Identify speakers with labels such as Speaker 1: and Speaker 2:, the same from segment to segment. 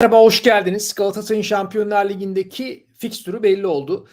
Speaker 1: Merhaba, hoş geldiniz. Galatasaray'ın Şampiyonlar Ligi'ndeki fikstürü belli oldu.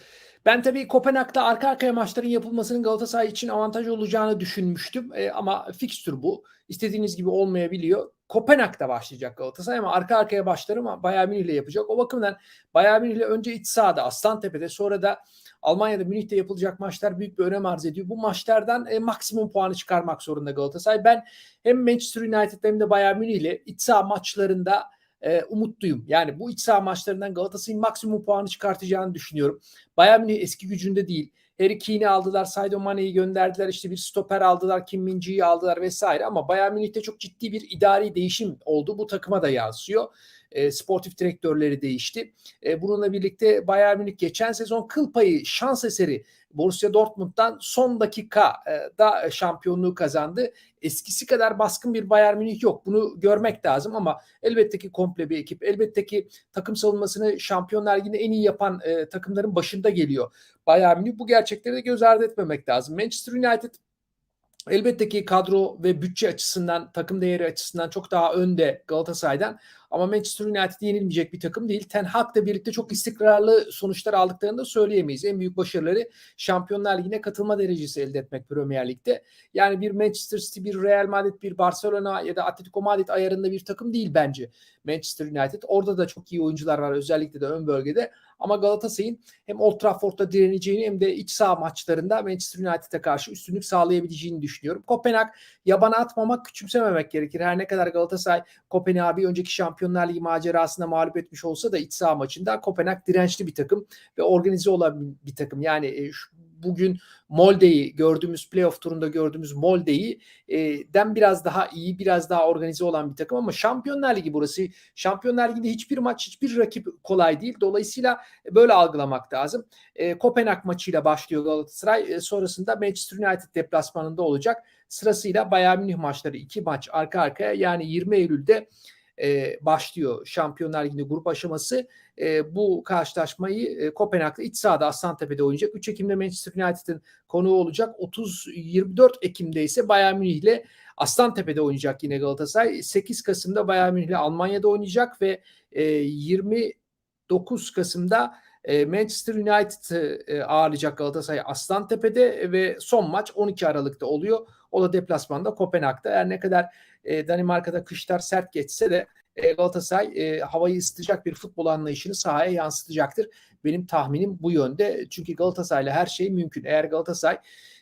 Speaker 1: Ben tabii Kopenhag'da arka arkaya maçların yapılmasının Galatasaray için avantaj olacağını düşünmüştüm. E, ama fikstür bu. İstediğiniz gibi olmayabiliyor. Kopenhag'da başlayacak Galatasaray ama arka arkaya başlar ama Bayern Münih ile yapacak. O bakımdan Bayern Münih ile önce iç sahada Aslantepe'de sonra da Almanya'da Münih'te yapılacak maçlar büyük bir önem arz ediyor. Bu maçlardan e, maksimum puanı çıkarmak zorunda Galatasaray. Ben hem Manchester United hem de Bayern Münih ile iç saha maçlarında e, umutluyum. Yani bu iç saha maçlarından Galatasaray'ın maksimum puanı çıkartacağını düşünüyorum. Bayern Münih eski gücünde değil. Harry Kane'i aldılar, Sadio Mane'yi gönderdiler, işte bir stoper aldılar, Kim Min aldılar vesaire ama Bayern Münih'te çok ciddi bir idari değişim oldu. Bu takıma da yansıyor. E, sportif direktörleri değişti. E, bununla birlikte Bayern Münih geçen sezon kıl payı şans eseri Borussia Dortmund'dan son dakika e, da şampiyonluğu kazandı. Eskisi kadar baskın bir Bayern Münih yok. Bunu görmek lazım ama elbette ki komple bir ekip. Elbette ki takım savunmasını Şampiyonlar Ligi'nde en iyi yapan e, takımların başında geliyor. Bayern Münih bu gerçekleri de göz ardı etmemek lazım. Manchester United Elbette ki kadro ve bütçe açısından, takım değeri açısından çok daha önde Galatasaray'dan. Ama Manchester United yenilmeyecek bir takım değil. Ten Hag'la birlikte çok istikrarlı sonuçlar aldıklarını da söyleyemeyiz. En büyük başarıları Şampiyonlar Ligi'ne katılma derecesi elde etmek Premier Lig'de. Yani bir Manchester City, bir Real Madrid, bir Barcelona ya da Atletico Madrid ayarında bir takım değil bence Manchester United. Orada da çok iyi oyuncular var özellikle de ön bölgede. Ama Galatasaray'ın hem Old Trafford'da direneceğini hem de iç saha maçlarında Manchester United'e karşı üstünlük sağlayabileceğini düşünüyorum. Kopenhag yabana atmamak, küçümsememek gerekir. Her ne kadar Galatasaray Kopenhag'ı önceki Şampiyonlar Ligi macerasında mağlup etmiş olsa da iç saha maçında Kopenhag dirençli bir takım ve organize olan bir takım. Yani e, bugün Molde'yi gördüğümüz playoff turunda gördüğümüz Molde'yi e, den biraz daha iyi, biraz daha organize olan bir takım ama Şampiyonlar Ligi burası. Şampiyonlar Ligi'nde hiçbir maç, hiçbir rakip kolay değil. Dolayısıyla böyle algılamak lazım. E, Kopenhag maçıyla başlıyor Galatasaray. E, sonrasında Manchester United deplasmanında olacak. Sırasıyla Bayern Münih maçları iki maç arka arkaya yani 20 Eylül'de e, başlıyor Şampiyonlar Ligi'nde grup aşaması. E, bu karşılaşmayı e, Kopenhag'da iç sahada Aslantepe'de oynayacak. 3 Ekim'de Manchester United'ın konuğu olacak. 30 24 Ekim'de ise Bayern Münih ile Aslantepe'de oynayacak yine Galatasaray. 8 Kasım'da Bayern Münih ile Almanya'da oynayacak ve e, 29 Kasım'da e, Manchester United e, ağırlayacak Galatasaray Aslantepe'de ve son maç 12 Aralık'ta oluyor. O da deplasmanda Kopenhag'da. Her ne kadar e, Danimarka'da kışlar sert geçse de e, Galatasaray e, havayı ısıtacak bir futbol anlayışını sahaya yansıtacaktır. Benim tahminim bu yönde. Çünkü Galatasaray'la her şey mümkün. Eğer Galatasaray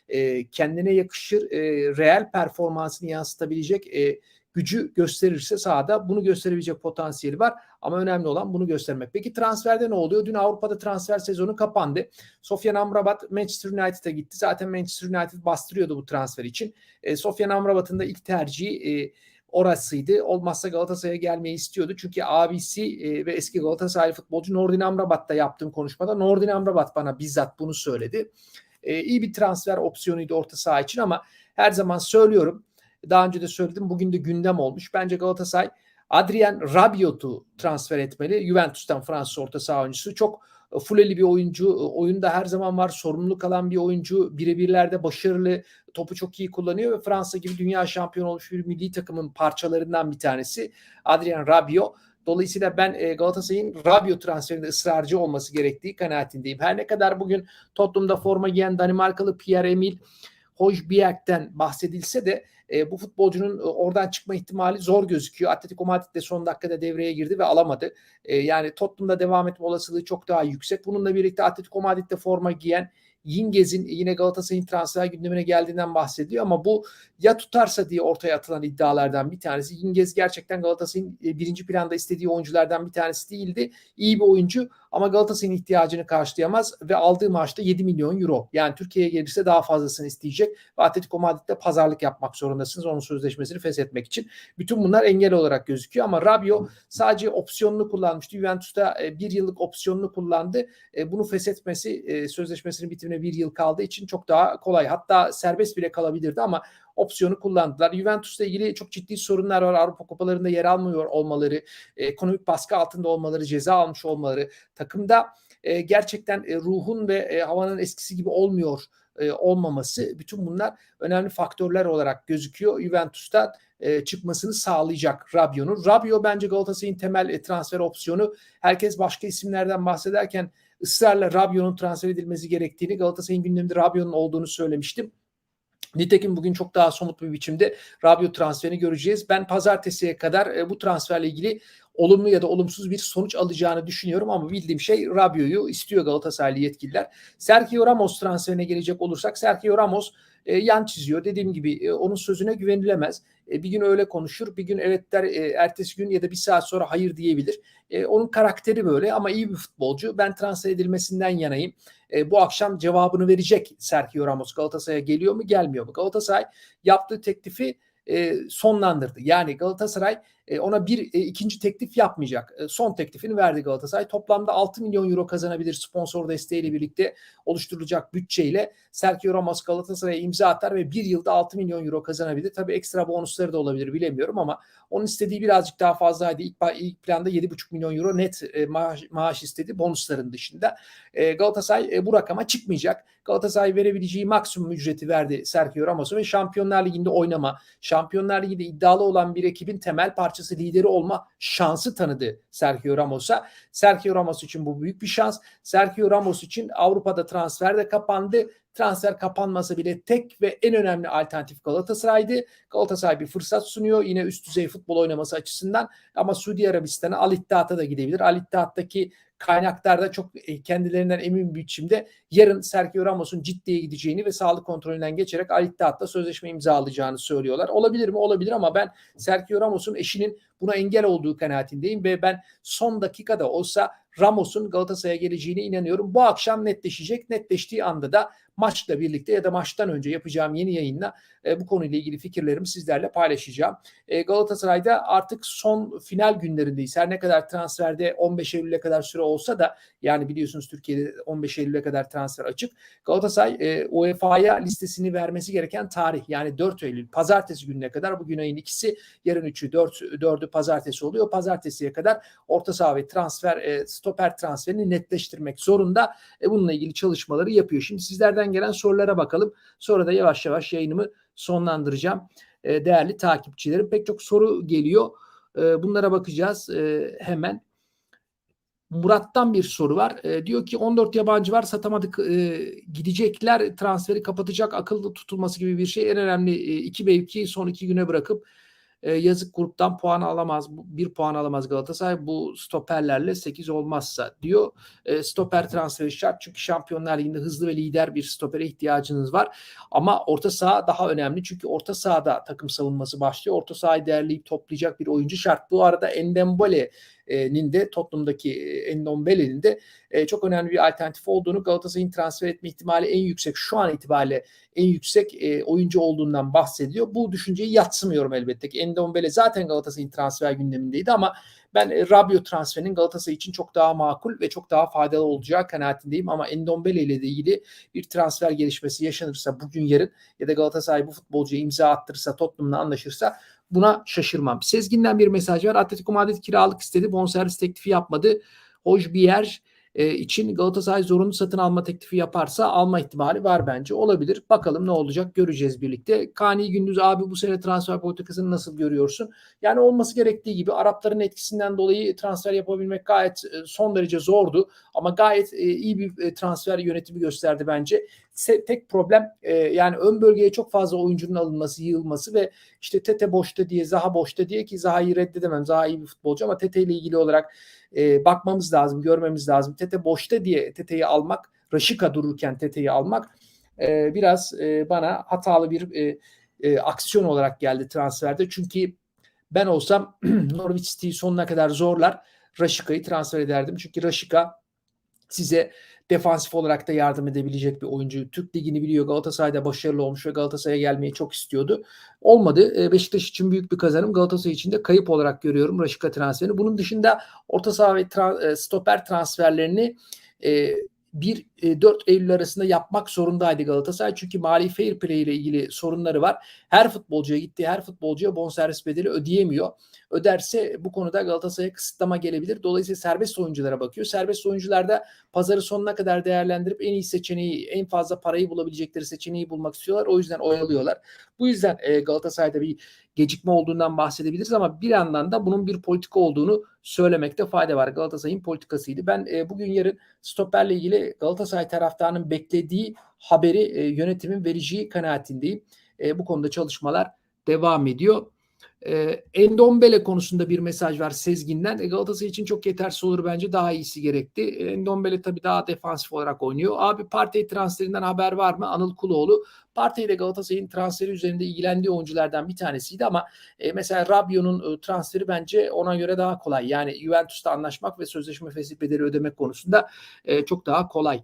Speaker 1: e, kendine yakışır e, reel performansını yansıtabilecek e, gücü gösterirse sahada bunu gösterebilecek potansiyeli var. Ama önemli olan bunu göstermek. Peki transferde ne oluyor? Dün Avrupa'da transfer sezonu kapandı. Sofyan Amrabat Manchester United'a gitti. Zaten Manchester United bastırıyordu bu transfer için. E, Sofyan Amrabat'ın da ilk tercihi e, orasıydı. Olmazsa Galatasaray'a gelmeyi istiyordu. Çünkü abisi e, ve eski Galatasaray futbolcu Nordin Amrabat'ta yaptığım konuşmada Nordin Amrabat bana bizzat bunu söyledi. E, iyi bir transfer opsiyonuydu orta saha için ama her zaman söylüyorum daha önce de söyledim. Bugün de gündem olmuş. Bence Galatasaray Adrien Rabiot'u transfer etmeli. Juventus'tan Fransız orta saha oyuncusu. Çok e, fuleli bir oyuncu. E, oyunda her zaman var. Sorumluluk alan bir oyuncu. Birebirlerde başarılı. Topu çok iyi kullanıyor ve Fransa gibi dünya şampiyonu olmuş bir milli takımın parçalarından bir tanesi. Adrien Rabiot. Dolayısıyla ben e, Galatasaray'ın Rabiot transferinde ısrarcı olması gerektiği kanaatindeyim. Her ne kadar bugün Tottenham'da forma giyen Danimarkalı Pierre-Emile Hojbjerg'den bahsedilse de e, bu futbolcunun e, oradan çıkma ihtimali zor gözüküyor. Atletico Madrid de son dakikada devreye girdi ve alamadı. E, yani Tottenham'da devam etme olasılığı çok daha yüksek. Bununla birlikte Atletico Madrid'de forma giyen Yingez'in yine Galatasaray'ın transfer gündemine geldiğinden bahsediyor ama bu ya tutarsa diye ortaya atılan iddialardan bir tanesi. Yingez gerçekten Galatasaray'ın e, birinci planda istediği oyunculardan bir tanesi değildi. İyi bir oyuncu ama Galatasaray'ın ihtiyacını karşılayamaz ve aldığı maaşta 7 milyon euro. Yani Türkiye'ye gelirse daha fazlasını isteyecek ve Atletico Madrid'de pazarlık yapmak zorundasınız onun sözleşmesini feshetmek için. Bütün bunlar engel olarak gözüküyor ama Rabio sadece opsiyonunu kullanmıştı. Juventus'ta e, bir yıllık opsiyonunu kullandı. E, bunu feshetmesi sözleşmesinin bitimine bir yıl kaldığı için çok daha kolay. Hatta serbest bile kalabilirdi ama opsiyonu kullandılar. Juventus'la ilgili çok ciddi sorunlar var. Avrupa kupalarında yer almıyor olmaları, ekonomik baskı altında olmaları, ceza almış olmaları, takımda e, gerçekten e, ruhun ve e, havanın eskisi gibi olmuyor e, olmaması bütün bunlar önemli faktörler olarak gözüküyor. Juventus'tan e, çıkmasını sağlayacak Rabiot'un. Rabiot bence Galatasaray'ın temel e, transfer opsiyonu. Herkes başka isimlerden bahsederken ısrarla Rabiot'un transfer edilmesi gerektiğini Galatasaray'ın gündeminde Rabiot'un olduğunu söylemiştim. Nitekim bugün çok daha somut bir biçimde Rabiot transferini göreceğiz. Ben pazartesiye kadar e, bu transferle ilgili olumlu ya da olumsuz bir sonuç alacağını düşünüyorum ama bildiğim şey Rabiot'u istiyor Galatasaraylı yetkililer. Sergio Ramos transferine gelecek olursak Sergio Ramos e, yan çiziyor. Dediğim gibi e, onun sözüne güvenilemez. E, bir gün öyle konuşur, bir gün evet der, e, ertesi gün ya da bir saat sonra hayır diyebilir. E, onun karakteri böyle ama iyi bir futbolcu. Ben transfer edilmesinden yanayım. E, bu akşam cevabını verecek Sergio Ramos. Galatasaray'a geliyor mu, gelmiyor mu? Galatasaray yaptığı teklifi e, sonlandırdı. Yani Galatasaray e, ona bir e, ikinci teklif yapmayacak. E, son teklifini verdi Galatasaray. Toplamda 6 milyon euro kazanabilir sponsor desteğiyle birlikte oluşturulacak bütçeyle Sergio Ramos Galatasaray'a imza atar ve bir yılda 6 milyon euro kazanabilir. Tabii ekstra bonusları da olabilir bilemiyorum ama onun istediği birazcık daha fazlaydı. İlk, ilk planda 7,5 milyon euro net e, maaş, maaş istedi bonusların dışında. E, Galatasaray e, bu rakama çıkmayacak. Galatasaray verebileceği maksimum ücreti verdi Sergio Ramos'a ve Şampiyonlar Ligi'nde oynama, Şampiyonlar Ligi'nde iddialı olan bir ekibin temel parçası lideri olma şansı tanıdı Sergio Ramos'a. Sergio Ramos için bu büyük bir şans. Sergio Ramos için Avrupa'da transfer de kapandı. Transfer kapanmasa bile tek ve en önemli alternatif Galatasaray'dı. Galatasaray bir fırsat sunuyor yine üst düzey futbol oynaması açısından ama Suudi Arabistan'a Al Ittihad'a da gidebilir. Al Ittihad'daki kaynaklar da çok e, kendilerinden emin bir biçimde yarın Sergio Ramos'un ciddiye gideceğini ve sağlık kontrolünden geçerek Al Ittihad'la sözleşme imzalayacağını söylüyorlar. Olabilir mi? Olabilir ama ben Sergio Ramos'un eşinin buna engel olduğu kanaatindeyim ve ben son dakikada olsa Ramos'un Galatasaray'a geleceğine inanıyorum. Bu akşam netleşecek. Netleştiği anda da maçla birlikte ya da maçtan önce yapacağım yeni yayınla e, bu konuyla ilgili fikirlerimi sizlerle paylaşacağım. E, Galatasaray'da artık son final günlerindeyiz. Her ne kadar transferde 15 Eylül'e kadar süre olsa da yani biliyorsunuz Türkiye'de 15 Eylül'e kadar transfer açık. Galatasaray e, UEFA'ya listesini vermesi gereken tarih yani 4 Eylül pazartesi gününe kadar bugün ayın ikisi yarın 3'ü 4 4'ü pazartesi oluyor. Pazartesiye kadar orta saha ve transfer e, stoper transferini netleştirmek zorunda. E, bununla ilgili çalışmaları yapıyor. Şimdi sizlerden gelen sorulara bakalım. Sonra da yavaş yavaş yayınımı sonlandıracağım. E, değerli takipçilerim pek çok soru geliyor. E, bunlara bakacağız e, hemen. Murat'tan bir soru var. E, diyor ki 14 yabancı var satamadık e, gidecekler transferi kapatacak akıllı tutulması gibi bir şey. En önemli e, iki mevki son iki güne bırakıp e, yazık gruptan puan alamaz. Bir puan alamaz Galatasaray. Bu stoperlerle 8 olmazsa diyor. E, stoper transferi şart. Çünkü Şampiyonlar Ligi'nde hızlı ve lider bir stopere ihtiyacınız var. Ama orta saha daha önemli. Çünkü orta sahada takım savunması başlıyor. Orta sahayı değerleyip toplayacak bir oyuncu şart. Bu arada Endembele nin de Tottenham'daki Endombele'nin de çok önemli bir alternatif olduğunu Galatasaray'ın transfer etme ihtimali en yüksek şu an itibariyle en yüksek oyuncu olduğundan bahsediyor. Bu düşünceyi yatsımıyorum elbette ki. Endombele zaten Galatasaray'ın transfer gündemindeydi ama ben Rabiot transferinin Galatasaray için çok daha makul ve çok daha faydalı olacağı kanaatindeyim ama Endombele ile de ilgili bir transfer gelişmesi yaşanırsa bugün yarın ya da Galatasaray bu futbolcuya imza attırırsa Tottenham'la anlaşırsa Buna şaşırmam. Sezgin'den bir mesaj var. Atletico Madrid kiralık istedi. Bonservis teklifi yapmadı. Hojbier e, için Galatasaray zorunlu satın alma teklifi yaparsa alma ihtimali var bence. Olabilir. Bakalım ne olacak göreceğiz birlikte. Kani Gündüz abi bu sene transfer politikasını nasıl görüyorsun? Yani olması gerektiği gibi Arapların etkisinden dolayı transfer yapabilmek gayet e, son derece zordu. Ama gayet e, iyi bir transfer yönetimi gösterdi bence. Tek problem yani ön bölgeye çok fazla oyuncunun alınması, yığılması ve işte Tete boşta diye, Zaha boşta diye ki Zaha'yı reddedemem. Zaha iyi bir futbolcu ama Tete ile ilgili olarak e, bakmamız lazım, görmemiz lazım. Tete boşta diye Tete'yi almak, Raşika dururken Tete'yi almak e, biraz e, bana hatalı bir e, e, aksiyon olarak geldi transferde. Çünkü ben olsam Norwich City'yi sonuna kadar zorlar. Raşika'yı transfer ederdim. Çünkü Raşika size defansif olarak da yardım edebilecek bir oyuncu. Türk Ligi'ni biliyor. Galatasaray'da başarılı olmuş ve Galatasaray'a gelmeyi çok istiyordu. Olmadı. E, Beşiktaş için büyük bir kazanım. Galatasaray için de kayıp olarak görüyorum Raşika transferini. Bunun dışında orta saha ve tra- e, stoper transferlerini e, 1 4 Eylül arasında yapmak zorundaydı Galatasaray. Çünkü mali fair play ile ilgili sorunları var. Her futbolcuya gitti, her futbolcuya bonservis bedeli ödeyemiyor. Öderse bu konuda Galatasaray'a kısıtlama gelebilir. Dolayısıyla serbest oyunculara bakıyor. Serbest oyuncularda pazarı sonuna kadar değerlendirip en iyi seçeneği, en fazla parayı bulabilecekleri seçeneği bulmak istiyorlar. O yüzden oyalıyorlar. Bu yüzden e, Galatasaray'da bir gecikme olduğundan bahsedebiliriz ama bir yandan da bunun bir politika olduğunu söylemekte fayda var. Galatasaray'ın politikasıydı. Ben e, bugün yarın stoperle ilgili Galatasaray taraftarının beklediği haberi e, yönetimin vereceği kanaatindeyim. E, bu konuda çalışmalar devam ediyor. E, Endombele konusunda bir mesaj var Sezgin'den. E, Galatasaray için çok yetersiz olur bence. Daha iyisi gerekti. E, Endombele tabii daha defansif olarak oynuyor. Abi Partey transferinden haber var mı? Anıl Kuloğlu. Partey de Galatasaray'ın transferi üzerinde ilgilendiği oyunculardan bir tanesiydi ama e, mesela Rabiot'un e, transferi bence ona göre daha kolay. Yani Juventus'ta anlaşmak ve sözleşme fesih bedeli ödemek konusunda e, çok daha kolay.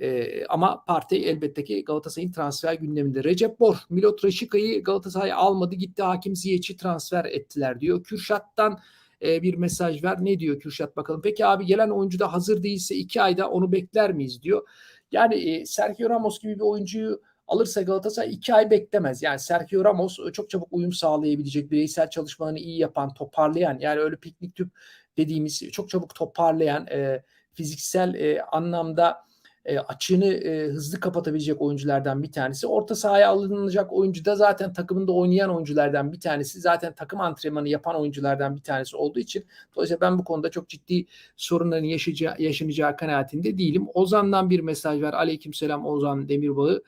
Speaker 1: E, ama parti elbette ki Galatasaray'ın transfer gündeminde. Recep Bor, Milot Raşika'yı Galatasaray almadı gitti Hakim Ziyech'i transfer ettiler diyor. Kürşat'tan e, bir mesaj ver. Ne diyor Kürşat bakalım. Peki abi gelen oyuncu da hazır değilse iki ayda onu bekler miyiz diyor. Yani e, Sergio Ramos gibi bir oyuncuyu alırsa Galatasaray iki ay beklemez. Yani Sergio Ramos çok çabuk uyum sağlayabilecek, bireysel çalışmalarını iyi yapan, toparlayan yani öyle piknik tüp dediğimiz çok çabuk toparlayan, e, fiziksel e, anlamda e, açığını e, hızlı kapatabilecek oyunculardan bir tanesi. Orta sahaya alınacak oyuncu da zaten takımında oynayan oyunculardan bir tanesi. Zaten takım antrenmanı yapan oyunculardan bir tanesi olduğu için dolayısıyla ben bu konuda çok ciddi sorunların yaşayacağı, yaşanacağı kanaatinde değilim. Ozan'dan bir mesaj var. Aleykümselam Ozan Demirbağ'ı.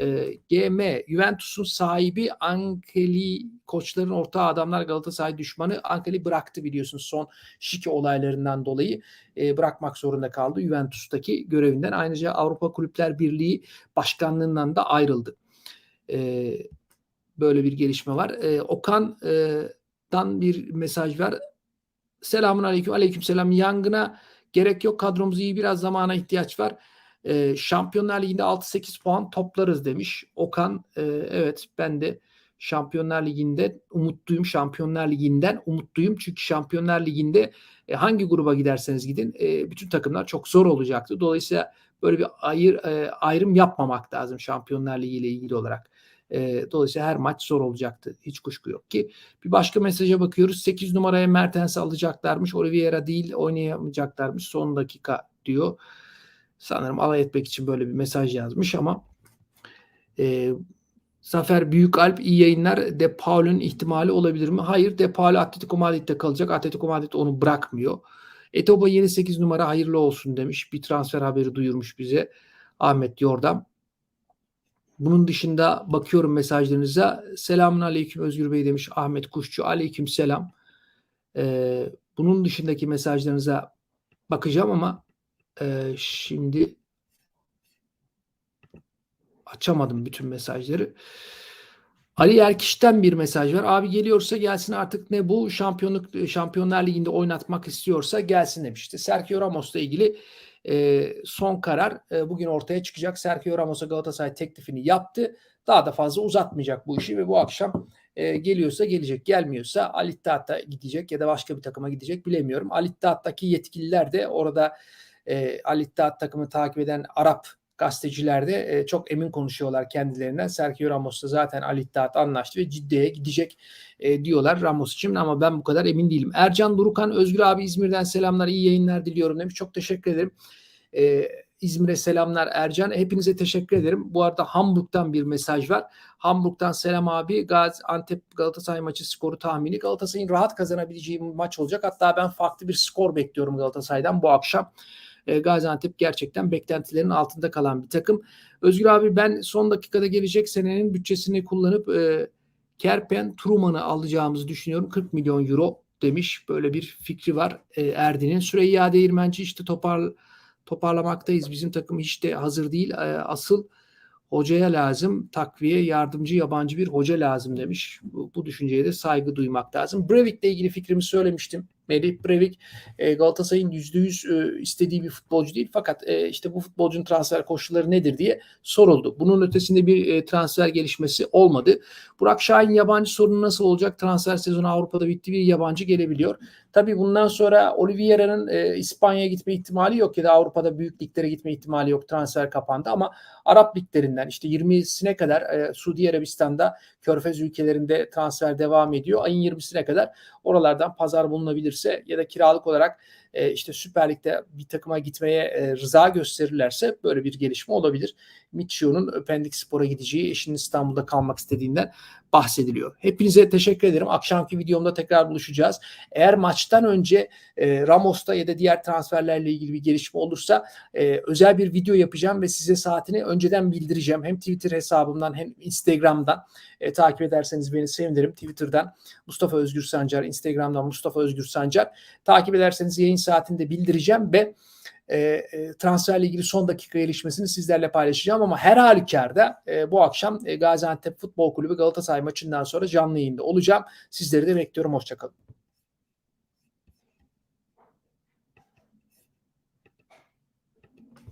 Speaker 1: E, GM Juventus'un sahibi Ankeli koçların ortağı adamlar Galatasaray düşmanı Ankeli bıraktı biliyorsunuz son şike olaylarından dolayı e, bırakmak zorunda kaldı Juventus'taki görevinden ayrıca Avrupa Kulüpler Birliği başkanlığından da ayrıldı. E, böyle bir gelişme var. E, Okan'dan bir mesaj var. Selamun aleyküm. Aleyküm selam. Yangına gerek yok. Kadromuz iyi. Biraz zamana ihtiyaç var. E, Şampiyonlar Ligi'nde 6-8 puan toplarız demiş. Okan e, evet ben de Şampiyonlar Ligi'nde umutluyum. Şampiyonlar Ligi'nden umutluyum. Çünkü Şampiyonlar Ligi'nde e, hangi gruba giderseniz gidin e, bütün takımlar çok zor olacaktı. Dolayısıyla böyle bir ayır, e, ayrım yapmamak lazım Şampiyonlar Ligi ile ilgili olarak. E, dolayısıyla her maç zor olacaktı. Hiç kuşku yok ki. Bir başka mesaja bakıyoruz. 8 numaraya Mertens'i alacaklarmış. Oliveira değil oynayamayacaklarmış. Son dakika diyor sanırım alay etmek için böyle bir mesaj yazmış ama e, Zafer Büyükalp iyi yayınlar. De Paul'un ihtimali olabilir mi? Hayır. De Paul Atletico Madrid'de kalacak. Atletico Madrid onu bırakmıyor. Etoba yeni 8 numara hayırlı olsun demiş. Bir transfer haberi duyurmuş bize Ahmet Yordam. Bunun dışında bakıyorum mesajlarınıza. Selamun aleyküm Özgür Bey demiş Ahmet Kuşçu. Aleyküm selam. Ee, bunun dışındaki mesajlarınıza bakacağım ama ee, şimdi açamadım bütün mesajları. Ali Erkiş'ten bir mesaj var. Abi geliyorsa gelsin artık ne bu şampiyonluk Şampiyonlar Ligi'nde oynatmak istiyorsa gelsin demişti. Sergio Ramos'la ilgili e, son karar e, bugün ortaya çıkacak. Sergio Ramos'a Galatasaray teklifini yaptı. Daha da fazla uzatmayacak bu işi ve bu akşam e, geliyorsa gelecek, gelmiyorsa Ali gidecek ya da başka bir takıma gidecek bilemiyorum. Ali yetkililer de orada e, Al İttihat takımı takip eden Arap gazeteciler de e, çok emin konuşuyorlar kendilerinden. Sergio Ramos da zaten Al İttihat anlaştı ve Ciddi'ye gidecek e, diyorlar Ramos için ama ben bu kadar emin değilim. Ercan Durukan Özgür abi İzmir'den selamlar iyi yayınlar diliyorum demiş. Çok teşekkür ederim. E, İzmir'e selamlar Ercan. Hepinize teşekkür ederim. Bu arada Hamburg'dan bir mesaj var. Hamburg'dan selam abi. Gazi Antep Galatasaray maçı skoru tahmini. Galatasaray'ın rahat kazanabileceği bir maç olacak. Hatta ben farklı bir skor bekliyorum Galatasaray'dan bu akşam. E, Gaziantep gerçekten beklentilerin altında kalan bir takım. Özgür abi ben son dakikada gelecek senenin bütçesini kullanıp e, Kerpen Truman'ı alacağımızı düşünüyorum. 40 milyon euro demiş. Böyle bir fikri var e, Erdin'in. Süreyya Değirmenci işte topar, toparlamaktayız. Bizim takım hiç de hazır değil. E, asıl hocaya lazım takviye yardımcı yabancı bir hoca lazım demiş. Bu, bu düşünceye de saygı duymak lazım. Brevik'le ilgili fikrimi söylemiştim. Melih Brevik e, Galatasaray'ın %100 e, istediği bir futbolcu değil fakat e, işte bu futbolcunun transfer koşulları nedir diye soruldu. Bunun ötesinde bir transfer gelişmesi olmadı. Burak Şahin yabancı sorunu nasıl olacak? Transfer sezonu Avrupa'da bitti bir yabancı gelebiliyor. Tabii bundan sonra Oliveira'nın e, İspanya'ya gitme ihtimali yok ya da Avrupa'da büyük liglere gitme ihtimali yok. Transfer kapandı ama Arap liglerinden işte 20'sine kadar e, Suudi Arabistan'da Körfez ülkelerinde transfer devam ediyor. Ayın 20'sine kadar oralardan pazar bulunabilirse ya da kiralık olarak e, işte Süper Lig'de bir takıma gitmeye e, rıza gösterirlerse böyle bir gelişme olabilir. Michio'nun Pendik Spor'a gideceği, eşinin İstanbul'da kalmak istediğinden bahsediliyor. Hepinize teşekkür ederim. Akşamki videomda tekrar buluşacağız. Eğer maçtan önce e, Ramos'ta ya da diğer transferlerle ilgili bir gelişme olursa e, özel bir video yapacağım ve size saatini önceden bildireceğim. Hem Twitter hesabımdan hem Instagram'dan e, takip ederseniz beni sevinirim. Twitter'dan Mustafa Özgür Sancar, Instagram'dan Mustafa Özgür Sancar. Takip ederseniz yayın saatini de bildireceğim ve e, e, transferle ilgili son dakika gelişmesini sizlerle paylaşacağım ama her halükarda e, bu akşam e, Gaziantep Futbol Kulübü Galatasaray maçından sonra canlı yayında olacağım. Sizleri de bekliyorum. Hoşçakalın.